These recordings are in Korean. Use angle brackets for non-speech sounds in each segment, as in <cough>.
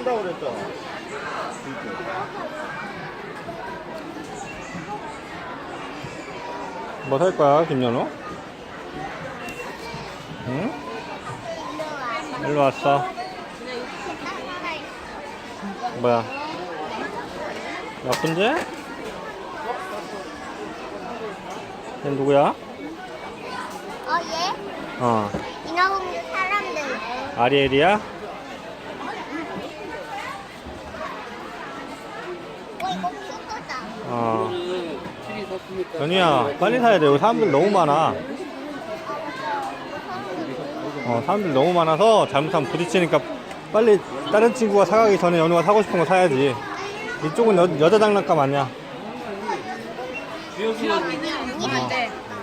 산다고 그랬잖아. 뭐 살 거야, 김연우? 응? 일로 왔어. 뭐야? 나쁜데? 얘 누구야? 어, 얘? 어, 인어공주 사람들. 아리엘이야? 어. 어. 연우야, 빨리 사야 돼. 여기 사람들 너무 많아. 어, 사람들 너무 많아서 잘못하면 부딪히니까 빨리 다른 친구가 사가기 전에 연우가 사고 싶은 거 사야지. 이쪽은 여, 여자 장난감 아니야.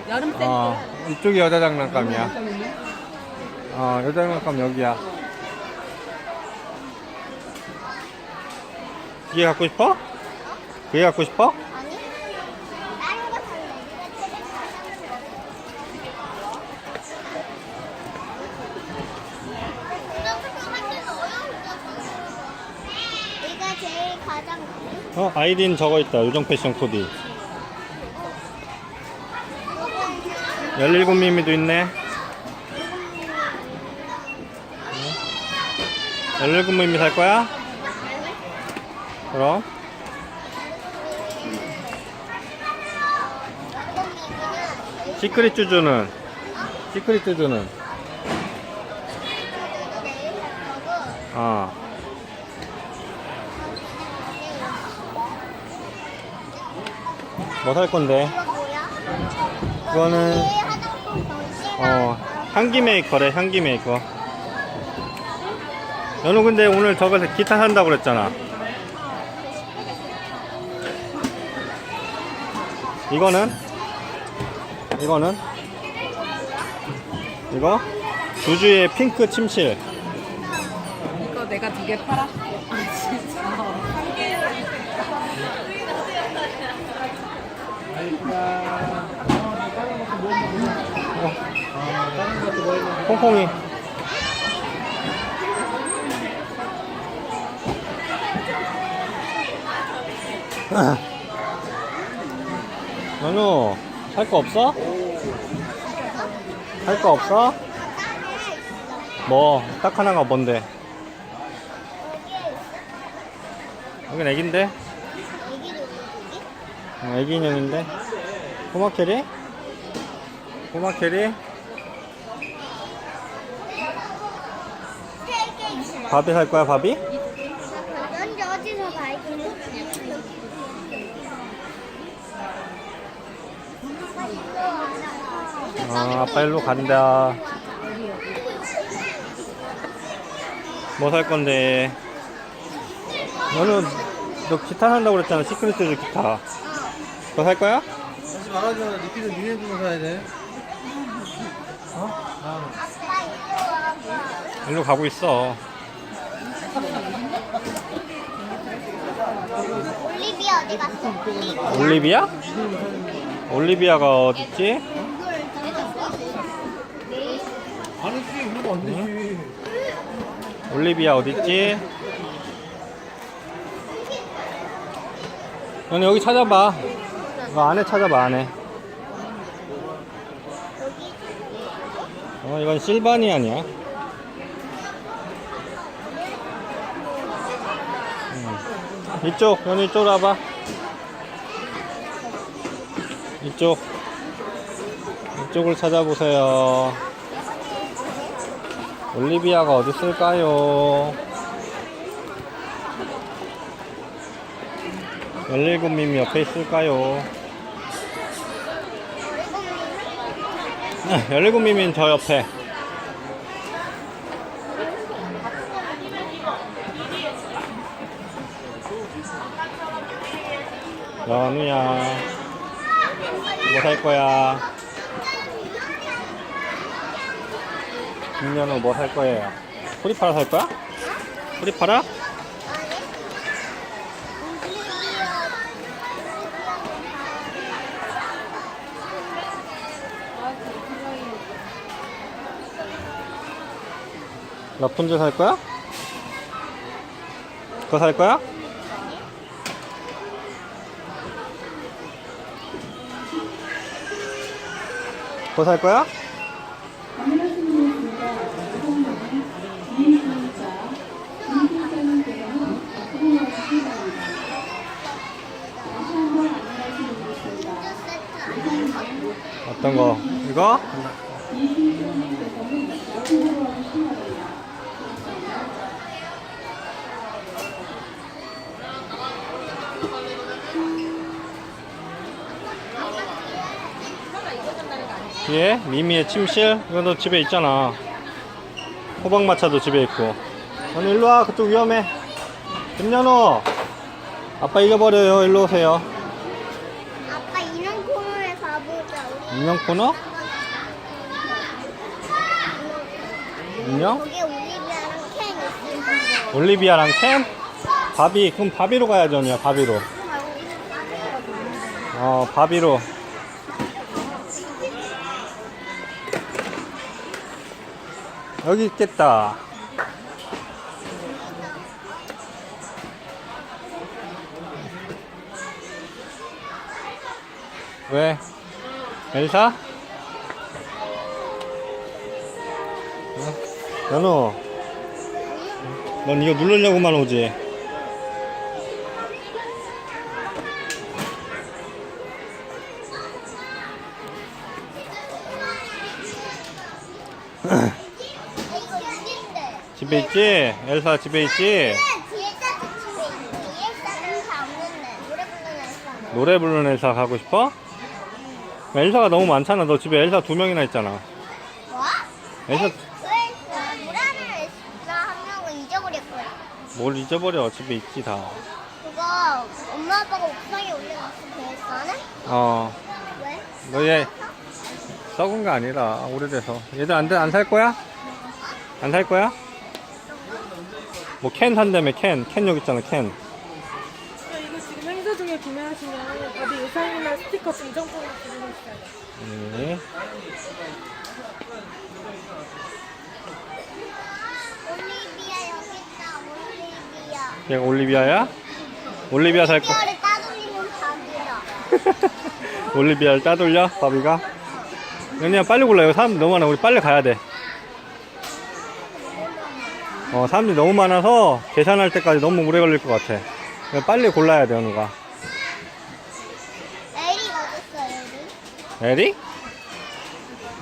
여름 때 어, 이쪽이 여자 장난감이야. 어, 여자 장난감 여기야. 이게 갖고 싶어? 그게 갖고 싶어? 아니? 다른 거 살래. 네가 제일 가장 네가 제일 가장 어, 아이딘 저거 있다. 요정 패션 코디. 17미미도 있네. 17미미 살 거야? 그럼. 시크릿 쭈쭈는? 시크릿 쭈쭈는? 어. 뭐살 건데? 이거 뭐야? 그거는, 얘 화장품 더 어, 향기 메이커래, 향기 메이커. 연우 근데 오늘 저거서 기타 산다고 그랬잖아. 이거는? 이거는? 이거? 주주의 핑크 침실. 이거 내가 두 개 팔아? 아 진짜 콩콩이. 연우, 살거 없어? 살거 없어? 뭐, 딱 하나가 뭔데? 여긴 애긴데? 어, 애기 인형인데? 꼬마 캐리? 꼬마 캐리? 바비 살 거야, 바비? 넌 어디서 발견? 아, 아빠 일로 간다. 뭐 살 건데? 너는 너 기타 산다고 그랬잖아. 시크릿 주 기타. 그거 살 거야? 하지 말아줘. 니끼는 니네 주고 사야 돼. 어? 일로 가고 있어. 올리비아 어디 갔어? 올리비아. 올리비아? 올리비아가 어딨지? 아니지, 이러면 안 되지. 올리비아 어딨지? 너는 여기 찾아봐. 너 안에 찾아봐, 안에. 어, 이건 실바니아냐? 음. 이쪽, 연우 이쪽으로 와봐. 이쪽. 이쪽을 찾아보세요. 올리비아가 어디 있을까요? 17밈이 옆에 있을까요? 17밈인 저 옆에. 연우야. 뭐 살 거야? 김연우 뭐살 거예요? 프리파라 살 거야? 프리파라? 라푼젤 살 거야? 그거 살 거야? 그거 살 거야? 어떤 거? 이거? 뒤에 미미의 침실? 이거도 집에 있잖아. 호박마차도 집에 있고. 오늘 일로 와. 그쪽 위험해. 김연호. 아빠 잊어버려요. 일로 오세요 아빠 인형 코너에 가보자. 우리 인형 코너? 인형? 거기에 올리비아랑 캔 있을 올리비아랑 캔? 바비 그럼 바비로 가야죠 언니야 바비로 어 바비로 여기 있겠다 왜? 엘사? 어? 연우 넌 이거 누르려고만 오지. 집에 있지? 엘사 집에 있지? 노래 부르는 엘사 가고 싶어? 엘사가 너무 많잖아 너 집에 엘사 두 명이나 있잖아 뭐? 엘사 왜 노래하는 애가 한 명은 잊어버릴 거야. 뭘 잊어버려 집에 있지 다 그거 엄마 아빠가 옥상에 올려놨어 계획서는? 어, 왜? 너얘 썩은 거 아니라 오래돼서 얘들 안, 안 살 거야? 안 살 거야? 뭐 캔 산다며 캔. 캔 여기 있잖아 캔. 이거 지금 행사 중에 구매하시면 유사일날 스티커 증정권을 드리고 있어요. 네. 올리비아 여기 있다 올리비아. 얘가 올리비아야? 올리비아 살 거. 올리비아를 <laughs> 따돌려? 바비가? 연희야 빨리 골라. 이거 사람들 너무 많아. 우리 빨리 가야 돼. 어, 사람들이 너무 많아서 계산할 때까지 너무 오래 걸릴 것 같아. 그냥 빨리 골라야 돼, 연우가. 에릭 어딨어 에릭? 에릭?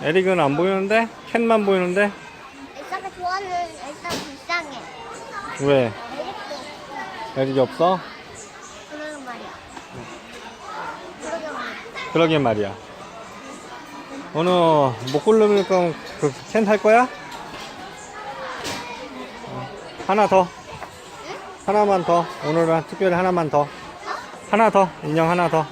에릭은 안 보이는데? 캔만 보이는데? 엘사가 좋아하는 엘사 불쌍해. 왜? 에릭도 에릭이 없어? 그러는 말이야. 그러게 말이야. 그러게 말이야. 오늘 못 고르면 그캔 살 거야? 어, 하나 더. 하나만 더. 오늘은 특별히 하나만 더. 하나 더. 인형 하나 더.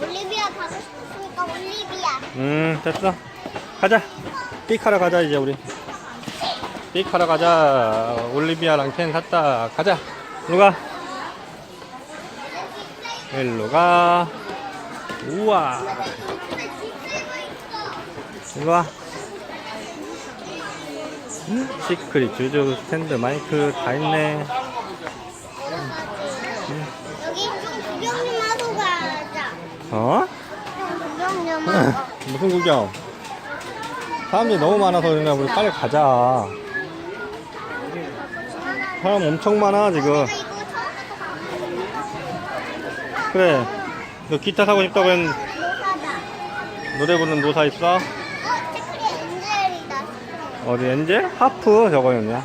올리비아 가고 싶었으니까 올리비아. 음, 됐어. 가자. 삑하러 가자, 이제 우리. 삑하러 가자. 올리비아랑 캔 샀다. 가자. 일로 가. 일로 가. 우와. 일로 와. 시크릿, 주주, 스탠드, 마이크 다 있네. 여기 좀 구경 좀 하고 가자. 어? 좀 구경 좀 하고. 무슨 구경? 사람들이 너무 많아서 그러냐 우리 빨리 가자 사람 엄청 많아 지금 그래 너 기타 사고 싶다고 했는 노사다. 노래 부르는 노사 있어? 어. 어디 엔젤? 하프 저거였냐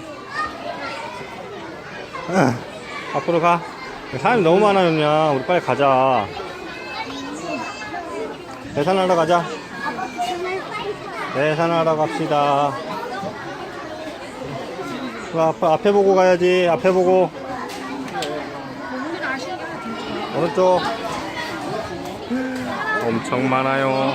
앞으로 가 사람이 너무 많아졌냐 우리 빨리 가자 계산하러 가자 가. 계산하러 갑시다. 그 앞, 앞에 보고 가야지 앞에 보고. 오른쪽. 엄청 많아요